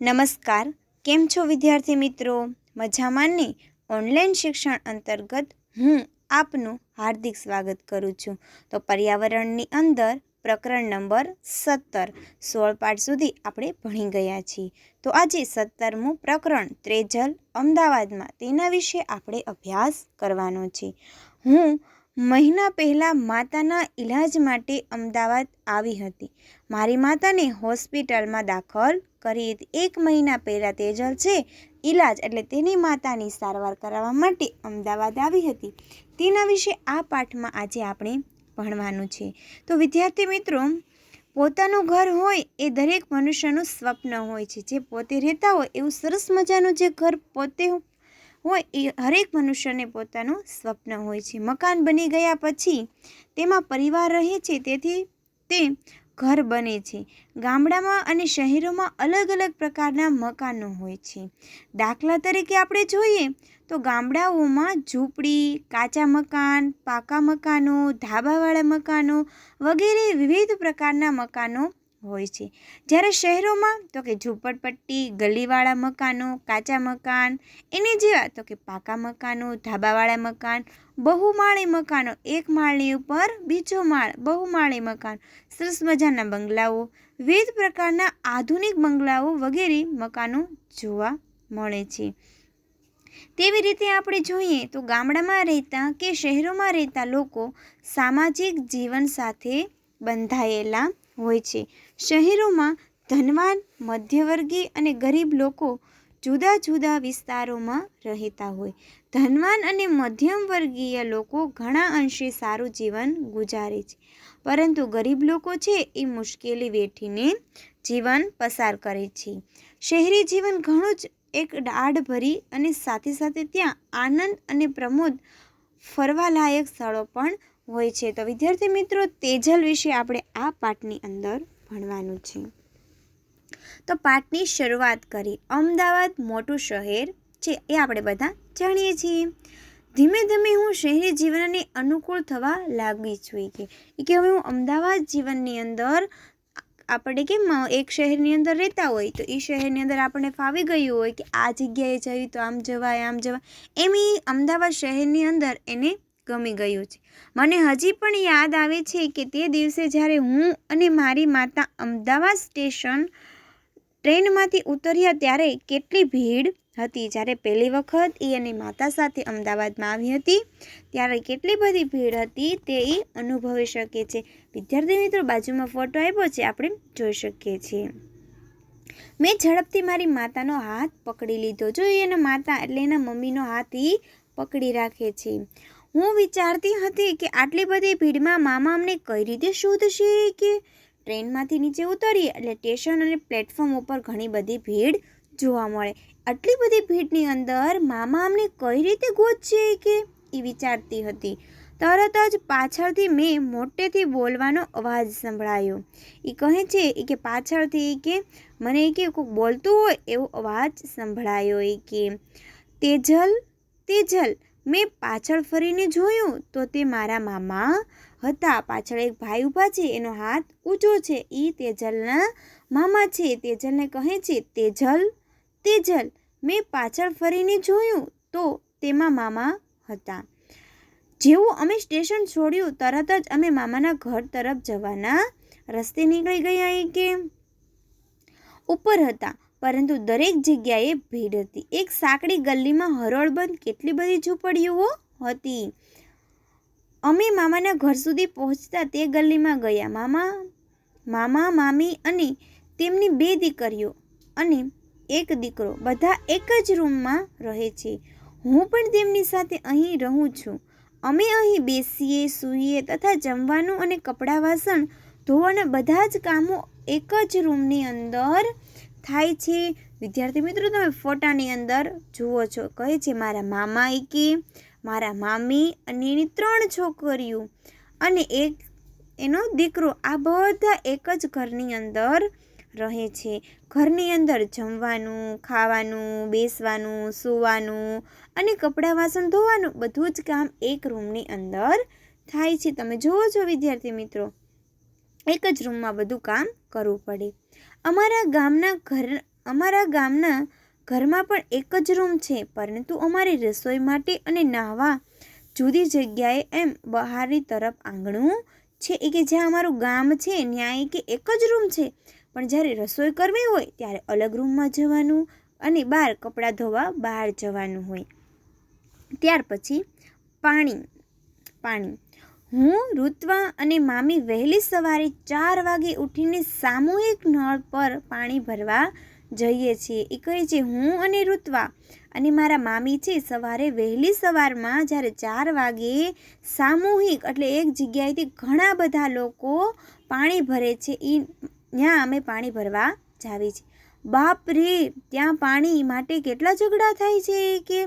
નમસ્કાર. કેમ છો વિદ્યાર્થી મિત્રો? મજામાં ને? ઓનલાઈન શિક્ષણ અંતર્ગત હું આપનું હાર્દિક સ્વાગત કરું છું. તો પર્યાવરણની અંદર પ્રકરણ નંબર સત્તર, સોળ પાઠ સુધી આપણે ભણી ગયા છીએ. તો આજે સત્તરમું પ્રકરણ ત્રેજલ અમદાવાદમાં. તેના વિશે આપણે અભ્યાસ કરવાનો છે. હું મહિના પહેલાં માતાના ઈલાજ માટે અમદાવાદ આવી હતી. મારી માતાને હોસ્પિટલમાં દાખલ કરી હતી. એક મહિના પહેલાં તેજલ છે, ઈલાજ એટલે તેની માતાની સારવાર કરાવવા માટે અમદાવાદ આવી હતી. તેના વિશે આ પાઠમાં આજે આપણે ભણવાનું છે. તો વિદ્યાર્થી મિત્રો, પોતાનું ઘર હોય એ દરેક મનુષ્યનું સ્વપ્ન હોય છે. જે પોતે રહેતા હોય એવું સરસ મજાનું જે ઘર પોતે હોય એ હરેક મનુષ્યને પોતાનું સ્વપ્ન હોય છે. મકાન બની ગયા પછી તેમાં પરિવાર રહે છે, તેથી તે ઘર બને છે. ગામડામાં અને શહેરોમાં અલગ અલગ પ્રકારના મકાનો હોય છે. દાખલા તરીકે આપણે જોઈએ તો ગામડાઓમાં ઝૂંપડી, કાચા મકાન, પાકા મકાનો, ધાબાવાળા મકાનો વગેરે વિવિધ પ્રકારના મકાનો હોય છે. જ્યારે શહેરોમાં, તો કે ઝૂંપડપટ્ટી, ગલીવાળા મકાનો, કાચા મકાન, એની જેવા, તો કે પાકા મકાનો, ધાબાવાળા મકાન, બહુમાળી મકાનો, એક માળની ઉપર બીજો માળ, બહુમાળી મકાન, સરસ મજાના બંગલાઓ, વિવિધ પ્રકારના આધુનિક બંગલાઓ વગેરે મકાનો જોવા મળે છે. તેવી રીતે આપણે જોઈએ, તો ગામડામાં રહેતા કે શહેરોમાં રહેતા લોકો સામાજિક જીવન સાથે બંધાયેલા હોય છે. શહેરોમાં ધનવાન મધ્યવર્ગીય અને ગરીબ લોકો જુદા જુદા વિસ્તારોમાં રહેતા હોય. ધનવાન અને મધ્યમ વર્ગીય લોકો ઘણા અંશે સારું જીવન ગુજારે છે. પરંતુ ગરીબ લોકો છે એ મુશ્કેલી વેઠીને જીવન પસાર કરે છે. શહેરી જીવન ઘણું જ એક દાઢભરી અને સાથે સાથે ત્યાં આનંદ અને પ્રમોદ ફરવાલાયક સ્થળો પણ હોય છે. તો વિદ્યાર્થી મિત્રો, તેજલ વિશે આપણે આ પાઠની અંદર ભણવાનું છે. તો પાઠની શરૂઆત કરી. અમદાવાદ મોટું શહેર છે એ આપણે બધા જાણીએ છીએ. ધીમે ધીમે હું શહેરી જીવનને અનુકૂળ થવા લાગી છું. કે કે હવે હું અમદાવાદ જીવનની અંદર આપણે કેમ એક શહેરની અંદર રહેતા હોય? તો એ શહેરની અંદર આપણને ફાવી ગયું હોય કે આ જગ્યાએ જઈએ તો આમ જવાય આમ જવાય. એમ એ અમદાવાદ શહેરની અંદર એને ગમી ગયું છે. મને હજી પણ યાદ આવે છે કે તે દિવસે જ્યારે હું અને મારી માતા અમદાવાદ સ્ટેશન ટ્રેનમાંથી ઉતર્યા ત્યારે કેટલી ભીડ હતી. જ્યારે પહેલી વખત એ અને માતા સાથે અમદાવાદમાં આવી હતી, ત્યારે કેટલી બધી ભીડ હતી તે એ અનુભવી શકે છે. વિદ્યાર્થી મિત્રો, બાજુમાં ફોટો આપ્યો છે, આપણે જોઈ શકીએ છીએ. મેં ઝડપથી મારી માતાનો હાથ પકડી લીધો. જો એના માતા એટલે એના મમ્મીનો હાથ એ પકડી રાખે છે. હું વિચારતી હતી કે આટલી બધી ભીડમાં મામા અમને કઈ રીતે શોધશે કે ટ્રેનમાંથી નીચે ઉતરીએ? એટલે સ્ટેશન અને પ્લેટફોર્મ ઉપર ઘણી બધી ભીડ જોવા મળે. આટલી બધી ભીડની અંદર મામા અમને કઈ રીતે ગોતશે કે? એ વિચારતી હતી. તરત જ પાછળથી મેં મોટેથી બોલવાનો અવાજ સંભળાયો. એ કહે છે કે પાછળથી કે મને કે કોઈક બોલતું હોય એવો અવાજ સંભળાયો એ કે, તેજલ તેજલ મેં પાછળ ફરીને જોયું તો તે મારા મામા હતા. પાછળ એક ભાઈ ઊભા છે. એનો હાથ ઊંચો છે. એ તેજલના મામા છે. તેજલને કહે છે, તેજલ તેજલ. મેં પાછળ ફરીને જોયું તો તેમાં મામા હતા. જેવું અમે સ્ટેશન છોડ્યું, તરત જ અમે મામાના ઘર તરફ જવાના. રસ્તે નીકળી ગયા એ કે, ઉપર હતા. પરંતુ દરેક જગ્યાએ ભીડ હતી. એક સાંકડી ગલીમાં હરોળબંધ કેટલી બધી ઝૂંપડીઓ હતી? અમે મામાના ઘર સુધી પહોંચતા તે ગલીમાં ગયા. મામા મામા, મામી અને તેમની બે દીકરીઓ અને એક દીકરો બધા એક જ રૂમમાં રહે છે. હું પણ તેમની સાથે અહીં રહું છું. અમે અહીં બેસીએ, સૂઈએ તથા જમવાનું અને કપડાં વાસણ, ધોવાના બધા જ કામો એક જ રૂમની અંદર થાય છે. વિદ્યાર્થી મિત્રો, તમે ફોટાની અંદર જુઓ છો. કહે છે, મારા મામા એકે મારા મામી અને એની ત્રણ છોકરીઓ. અને એક, એનો દીકરો આ બધા એક જ ઘરની અંદર રહે છે. ઘરની અંદર જમવાનું, ખાવાનું, બેસવાનું, સૂવાનું અને કપડાં વાસણ ધોવાનું, બધું જ કામ એક રૂમની અંદર થાય છે. તમે જુઓ છો, વિદ્યાર્થી મિત્રો, એક જ રૂમમાં બધું કામ કરવું પડે. અમારા ગામના ઘર, અમારા ગામના ઘરમાં પણ એક જ રૂમ છે, પરંતુ અમારી રસોઈ માટે અને નાહવા જુદી જગ્યાએ એમ બહારની તરફ આંગણું છે એ કે જ્યાં અમારું ગામ છે, ત્યાં કે એક જ રૂમ છે. પણ જ્યારે રસોઈ કરવી હોય, ત્યારે અલગ રૂમમાં જવાનું અને બહાર કપડાં ધોવા બહાર જવાનું હોય. ત્યાર પછી પાણી પાણી. હું, ઋત્વા અને મામી વહેલી સવારે ચાર વાગે ઉઠીને સામૂહિક નળ પર પાણી ભરવા જઈએ છીએ. એ કહે છે હું અને ઋત્વા અને મારા મામી છે સવારે વહેલી સવારમાં જ્યારે ચાર વાગે સામૂહિક એટલે એક જગ્યાએથી ઘણા બધા લોકો પાણી ભરે છે. એ ત્યાં અમે પાણી ભરવા જાવી છીએ બાપ રે ત્યાં પાણી માટે કેટલા ઝઘડા થાય છે કે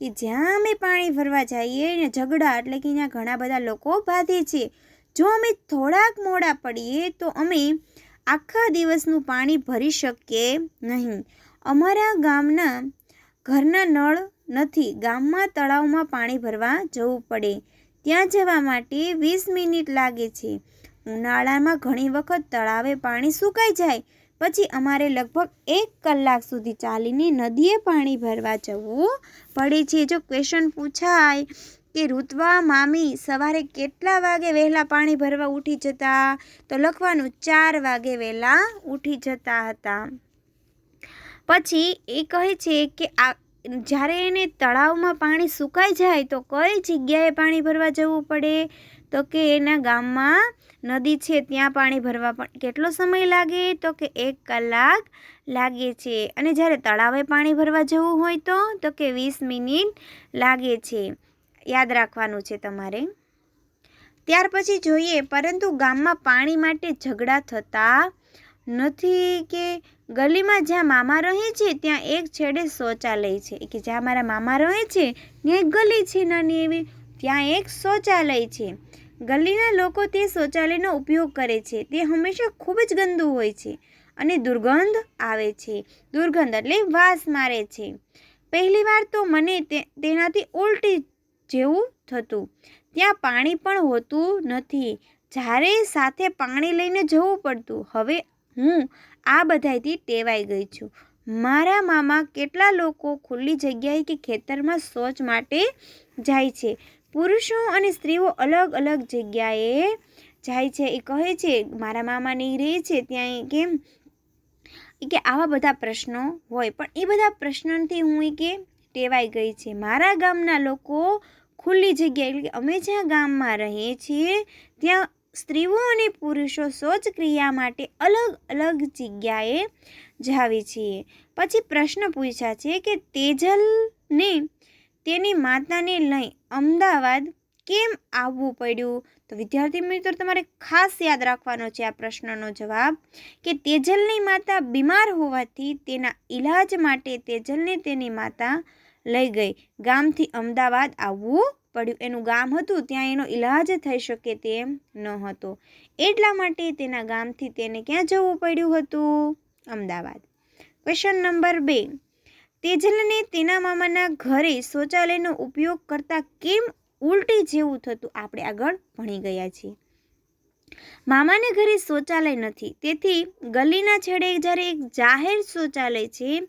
કે જ્યાં અમે પાણી ભરવા જઈએ ને ઝઘડા એટલે કે ત્યાં ઘણા બધા લોકો બાંધે છે. જો અમે થોડાક મોડા પડીએ તો અમે આખા દિવસનું પાણી ભરી શકીએ નહીં. અમારા ગામના ઘરના નળ નથી. ગામમાં તળાવમાં પાણી ભરવા જવું પડે. ત્યાં જવા માટે વીસ મિનિટ લાગે છે. ઉનાળામાં ઘણી વખત તળાવે પાણી સુકાઈ જાય. પછી અમારે લગભગ એક કલાક સુધી ચાલીને નદીએ પાણી ભરવા જવું પડે છે. જો ક્વેશ્ચન પૂછાય કે ઋત્વા મામી સવારે કેટલા વાગે વહેલા પાણી ભરવા ઉઠી જતા? તો લખવાનું ચાર વાગે વહેલા ઉઠી જતા હતા. પછી એ કહે છે કે આ જ્યારે એને તળાવમાં પાણી સુકાઈ જાય તો કઈ જગ્યાએ પાણી ભરવા જવું પડે? તો કે એના ગામમાં નદી છે, ત્યાં પાણી ભરવા પણ કેટલો સમય લાગે? તો કે એક કલાક લાગે છે. અને જ્યારે તળાવે પાણી ભરવા જવું હોય તો? તો કે વીસ મિનિટ લાગે છે. યાદ રાખવાનું છે તમારે. ત્યાર પછી જોઈએ, પરંતુ ગામમાં પાણી માટે ઝઘડા થતા નથી કે ગલીમાં જ્યાં મામા રહે છે, ત્યાં એક છેડે શૌચાલય છે. કે જ્યાં મારા મામા રહે છે, ત્યાં એક ગલી છે નાની એવી. ત્યાં એક શૌચાલય છે. ગલીના લોકો તે શૌચાલયનો ઉપયોગ કરે છે. તે હંમેશા ખૂબ જ ગંદુ હોય છે અને દુર્ગંધ આવે છે. દુર્ગંધ એટલે વાસ મારે છે. પહેલી વાર તો મને તેનાથી ઉલટી જેવું થતું. ત્યાં પાણી પણ હોતું નથી. જ્યારે સાથે પાણી લઈને જવું પડતું. હવે હું આ બધાથી ટેવાઈ ગઈ છું. મારા મામા કેટલા લોકો ખુલ્લી જગ્યાએ કે ખેતરમાં શૌચ માટે જાય છે. પુરુષો અને સ્ત્રીઓ અલગ અલગ જગ્યાએ જાય છે. એ કહે છે, મારા મામાની રહે છે ત્યાં કેમ? કે આવા બધા પ્રશ્નો હોય. પણ એ બધા પ્રશ્નોથી હું એ કે ટેવાઈ ગઈ છે. મારા ગામના લોકો ખુલ્લી જગ્યાએ એટલે કે અમે જ્યાં ગામમાં રહીએ છીએ, ત્યાં સ્ત્રીઓ અને પુરુષો શૌચક્રિયા માટે અલગ અલગ જગ્યાએ જાવી છીએ પછી પ્રશ્ન પૂછ્યા છે કે તેજલને તેની માતાને લઈ અમદાવાદ કેમ આવવું પડ્યું? તો વિદ્યાર્થી મિત્રો, તમારે ખાસ યાદ રાખવાનો છે આ પ્રશ્નનો જવાબ કે તેજલની માતા બીમાર હોવાથી તેના ઈલાજ માટે તેજલને તેની માતા લઈ ગઈ. ગામથી અમદાવાદ આવવું પડ્યું. એનું ગામ હતું, ત્યાં એનો ઈલાજ થઈ શકે તેમ ન હતો. એટલા માટે તેના ગામથી તેને ક્યાં જવું પડ્યું હતું? અમદાવાદ. ક્વેશ્ચન નંબર બે. તેજલને તેના મામાના ઘરે શૌચાલયનો ઉપયોગ કરતાં કેમ ઉલટી જેવું થતું આપણે આગળ ભણી ગયા છીએ. મામાને ઘરે શૌચાલય નથી. તેથી ગલીના છેડે જ્યારે એક જાહેર શૌચાલય છે,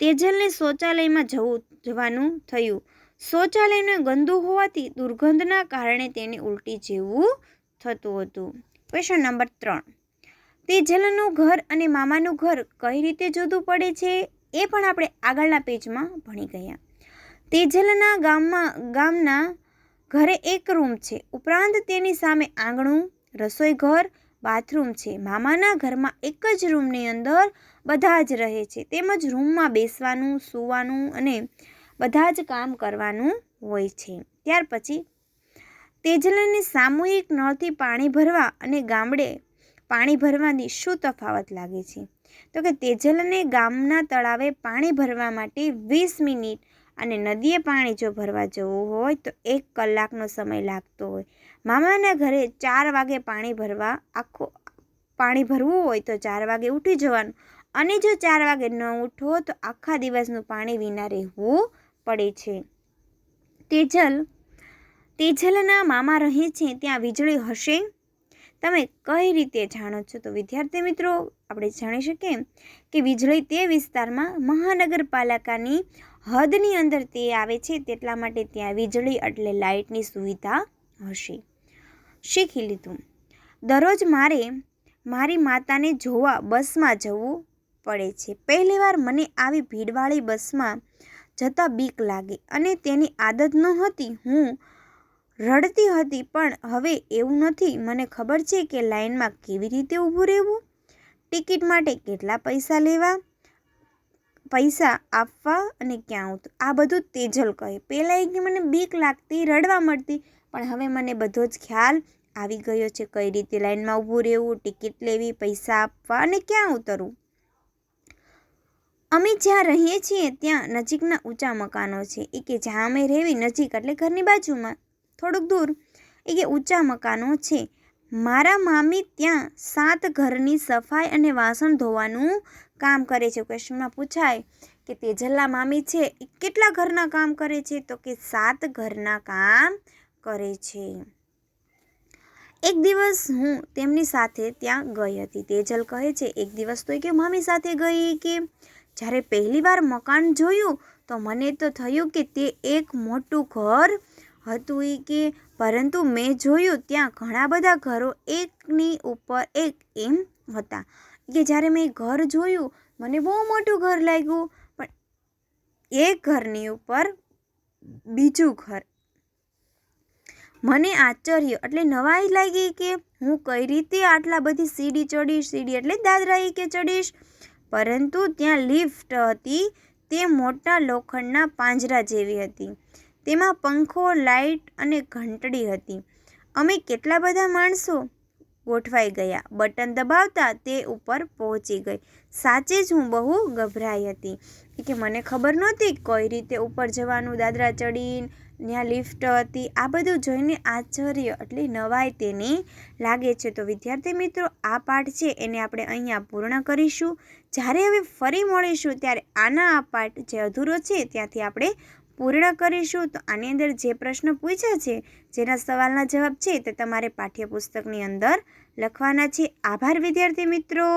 તેજલને શૌચાલયમાં જવું, જવાનું થયું. શૌચાલયને ગંદુ હોવાથી દુર્ગંધના કારણે તેને ઉલટી જેવું થતું હતું. ક્વેશ્ચન નંબર ત્રણ. તેજલનું ઘર અને મામાનું ઘર કઈ રીતે જુદું પડે છે એ પણ આપણે આગળના પેજમાં ભણી ગયા. તેજલના ગામમાં, ગામના ઘરે એક રૂમ છે. ઉપરાંત તેની સામે આંગણું, રસોઈ ઘર, બાથરૂમ છે. મામાના ઘરમાં એક જ રૂમની અંદર બધા જ રહે છે. તેમજ રૂમમાં બેસવાનું, સૂવાનું અને બધા જ કામ કરવાનું હોય છે. ત્યાર પછી તેજલને સામૂહિક નળથી પાણી ભરવા અને ગામડે પાણી ભરવાની શું તફાવત લાગે છે? તો કે તેજલને ગામના તળાવે પાણી ભરવા માટે વીસ મિનિટ અને નદીએ પાણી જો ભરવા જવું હોય તો એક કલાકનો સમય લાગતો હોય. મામાના ઘરે ચાર વાગે પાણી ભરવા આખો પાણી ભરવું હોય તો ચાર વાગે ઉઠી જવાનું. અને જો ચાર વાગે ન ઉઠો તો આખા દિવસનું પાણી વિના રહેવું પડે છે. તેજલ, તેજલના મામા રહે છે, ત્યાં વીજળી હશે? તમે કઈ રીતે જાણો છો? તો વિદ્યાર્થી મિત્રો, આપણે જાણી શકીએ કે વીજળી તે વિસ્તારમાં મહાનગરપાલિકાની હદની અંદર તે આવે છે, તેટલા માટે ત્યાં વીજળી એટલે લાઇટની સુવિધા હશે. શીખી લીધું. દરરોજ મારે મારી માતાને જોવા બસમાં જવું પડે છે. પહેલીવાર મને આવી ભીડવાળી બસમાં જતાં બીક લાગી અને તેની આદત નહોતી હું રડતી હતી, પણ હવે એવું નથી. મને ખબર છે કે લાઇનમાં કેવી રીતે ઊભું રહેવું? ટિકિટ માટે કેટલા પૈસા લેવા? પૈસા આપવા અને ક્યાં ઉતર? આ બધું તેજલ કહે. પહેલાં કે મને બીક લાગતી, રડવા મળતી, પણ હવે મને બધો જ ખ્યાલ આવી ગયો છે કઈ રીતે લાઇનમાં ઊભું રહેવું, ટિકિટ લેવી, પૈસા આપવા અને ક્યાં ઉતરવું. અમે જ્યાં રહીએ છીએ, ત્યાં નજીકના ઊંચા મકાનો છે. એ કે જ્યાં અમે રહેવી નજીક, એટલે ઘરની બાજુમાં, થોડુંક દૂર. એ કે ઊંચા મકાનો છે. મારા મામી ત્યાં સાત ઘરની સફાઈ અને વાસણ ધોવાનું કામ કરે છે. ક્વેશ્ચનમાં પૂછાય કે તેજલના મામી છે એ કેટલા ઘરના કામ કરે છે? તો કે સાત ઘરના કામ કરે છે. એક દિવસ હું તેમની સાથે ત્યાં ગઈ હતી. તેજલ કહે છે, એક દિવસ તો કે મામી સાથે ગઈ કે જ્યારે પહેલીવાર મકાન જોયું, તો મને તો થયું કે તે એક મોટું ઘર હતું એ કે, પરંતુ મેં જોયું ત્યાં ઘણા બધા ઘરો એકની ઉપર એક એમ હતા. કે જ્યારે મેં ઘર જોયું, મને બહુ મોટું ઘર લાગ્યું, પણ એક ઘરની ઉપર બીજું ઘર. મને આશ્ચર્ય, એટલે નવાઈ લાગી કે હું કઈ રીતે આટલા બધી સીડી ચડીશ, સીડી એટલે દાદરા કે ચડીશ? પરંતુ ત્યાં લિફ્ટ હતી તે મોટા લોખંડના પાંજરા જેવી હતી. તેમાં પંખો લાઇટ અને ઘંટડી હતી. અમે કેટલા બધા માણસો? ગોઠવાઈ ગયા. બટન દબાવતા તે ઉપર પહોંચી ગઈ. સાચે જ હું બહુ ગભરાઈ હતી. કે મને ખબર નહોતી કઈ રીતે ઉપર જવાનું દાદરા ચડીને ત્યાં લિફ્ટ હતી. આ બધું જોઈને આશ્ચર્ય એટલે નવાઈ તેની લાગે છે. તો વિદ્યાર્થી મિત્રો, આ પાઠ છે એને આપણે અહીંયા પૂર્ણ કરીશું. જ્યારે હવે ફરી મળીશું, ત્યારે આના આ પાઠ જે અધૂરો છે ત્યાંથી આપણે પૂર્ણ કરીશું. તો આની અંદર જે પ્રશ્ન પૂછ્યા છે, જેના સવાલના જવાબ છે, તે તમારે પાઠ્યપુસ્તકની અંદર લખવાના છે. આભાર વિદ્યાર્થી મિત્રો.